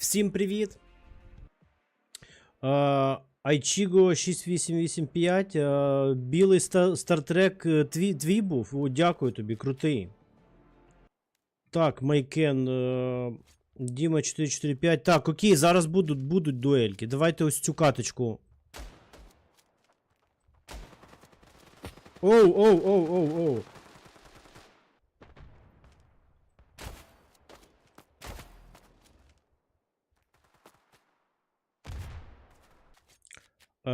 Всім привіт. Айчіго 6885. е, Білий стартрек е, твій був. О, дякую тобі, крутий. Так, Майкен. е, Діма 445. Так, окей, зараз будуть, будуть дуельки. Давайте ось цю каточку. Оу, оу, оу, оу, оу.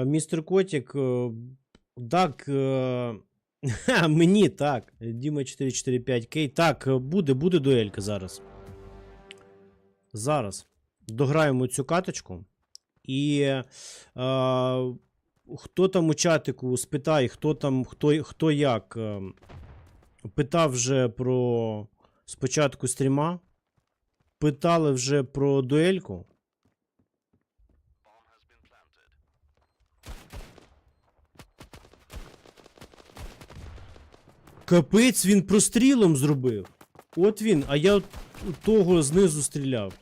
Містер Котік, е, так. е, Мені так. Діма 445 Кей. Так, буде, буде дуелька зараз. Зараз. Дограємо цю каточку. І е, хто там у чатику спитай, хто там, хто, хто як. е, Питав вже про спочатку стріма. Питали вже про дуельку. Капець, він прострілом зробив. От він, а я того знизу стріляв.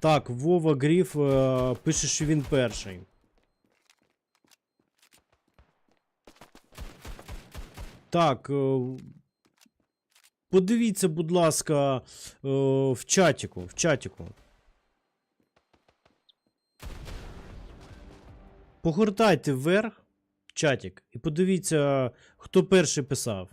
Так, Вова Гріф е, пише, що він перший. Так. Е, подивіться, будь ласка, е, в чатіку. В чатіку. Погортайте вверх чатик і подивіться, хто перший писав.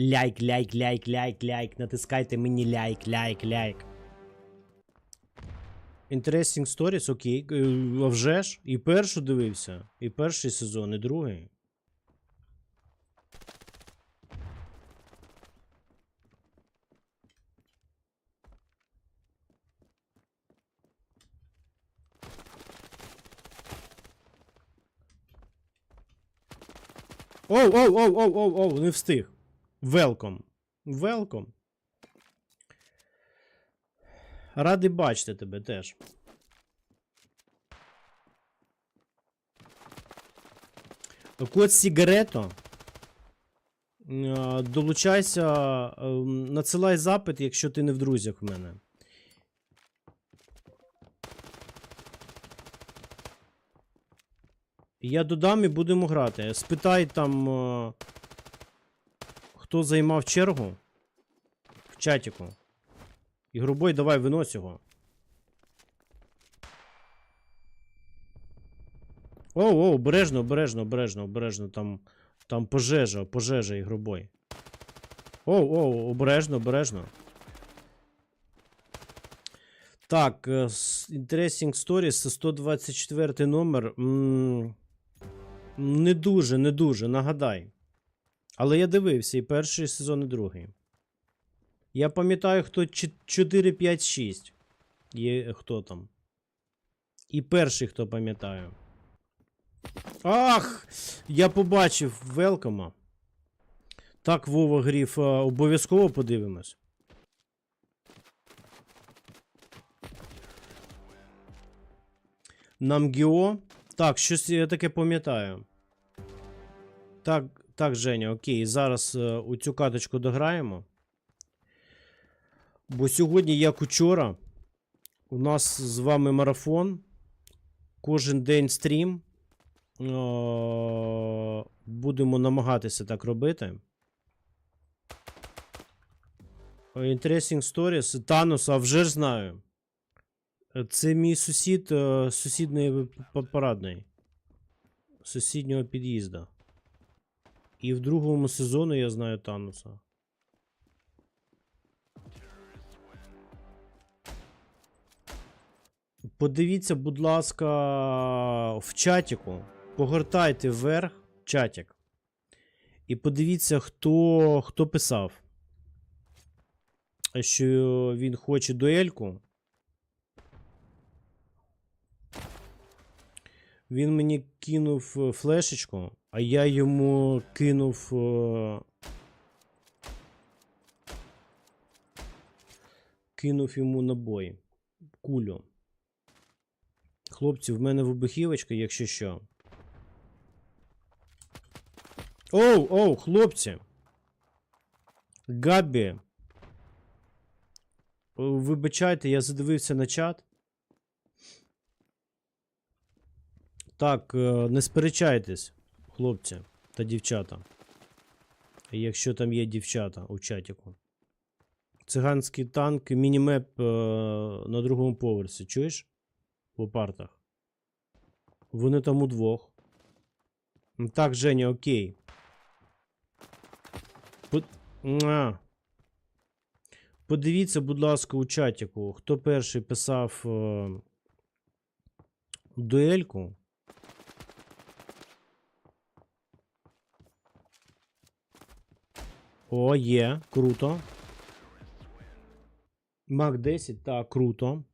Ляйк, ляйк, ляйк, ляйк, ляйк. Натискайте мені ляйк, ляйк, ляйк. Interesting Stories, окей. Е, А вже ж. І першу дивився. І перший сезон, і другий. Оу, оу, оу, оу, оу, оу, не встиг. Велком. Велком. Радий бачити тебе теж. Код Сігарето. Е, Долучайся, е, надсилай запит, якщо ти не в друзях в мене. Я додам і будемо грати. Спитай там, е, хто займав чергу в чатіку. І грубой, давай винось його. Оу, оу, обережно, обережно, обережно, обережно. Там, там пожежа, пожежа і грубой. Оу, оу, обережно, обережно. Так, е, Interesting Stories, 124 номер. М, Не дуже, не дуже, нагадай. Але я дивився і перший сезон, і другий. Я пам'ятаю, хто 4, 5, 6. Є хто там. І перший, хто пам'ятаю. Ах! Я побачив велкома. Так, Вова Гріф, обов'язково подивимось. Намгіо. Так, щось я таке пам'ятаю. Так, так, Женя, окей. Зараз е, у цю каточку дограємо. Бо сьогодні, як учора, у нас з вами марафон. Кожен день стрім. Е, Будемо намагатися так робити. Е, Interesting Stories. Танос, а вже ж знаю. Е, Це мій сусід, е, сусідний п- парадний. Сусіднього під'їзда. І в другому сезоні я знаю Тануса. Подивіться, будь ласка, в чатіку. Погортайте вверх чатик. І подивіться, хто, хто писав. Що він хоче дуельку. Він мені кинув е, флешечку, а я йому кинув. е, Кинув йому набой. Кулю. Хлопці, в мене вибухівочка, якщо що. Оу, оу, хлопці. Габі. Вибачайте, я задивився на чат. Так, е, не сперечайтесь, хлопці та дівчата. Якщо там є дівчата у чатіку. Циганський танк, мінімеп е, на другому поверсі, чуєш? По партах. Вони там удвох. Так, Женя, окей. По... А. Подивіться, будь ласка, у чатіку, хто перший писав е... дуельку. О, є, круто. Мак 10, так, круто.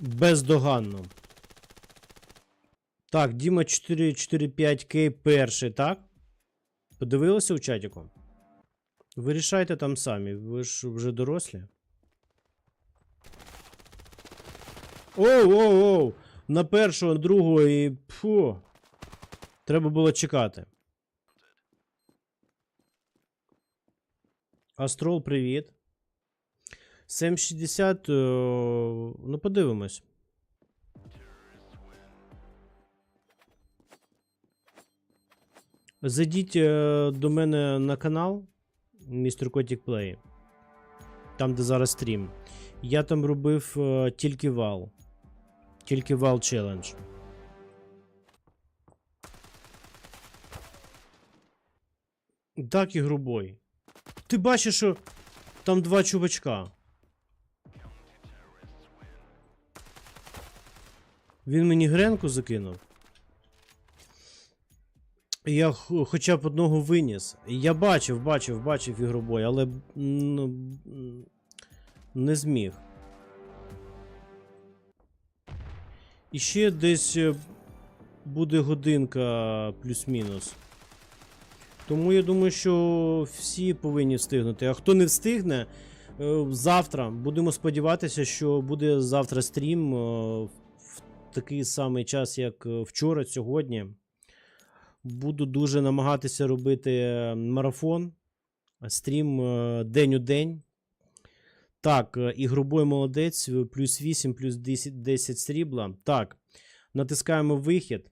Бездоганно. Так, Діма 445К перший, так? Подивилися у чатіку? Вирішайте там самі, ви ж вже дорослі. Оу, оу, оу! На першого, на другого і. Фу. Треба було чекати. Астрол, привіт. 760. е, Ну, подивимось. Зайдіть е, до мене на канал Містер Котік Плей. Там, де зараз стрім. Я там робив е, тільки вал. Тільки вал челендж. Так і грубой. Ти бачиш, що там два чувачка. Він мені гренку закинув. Я хоча б одного виніс. Я бачив, бачив, бачив ігробой, але ну, не зміг. І ще десь е, буде годинка плюс-мінус. Тому я думаю, що всі повинні встигнути. А хто не встигне, е, завтра будемо сподіватися, що буде завтра стрім е, в такий самий час, як вчора, сьогодні. Буду дуже намагатися робити марафон, стрім день у день. Так, е, і грубой молодець, плюс 8, плюс 10, 10 срібла. Так, натискаємо вихід.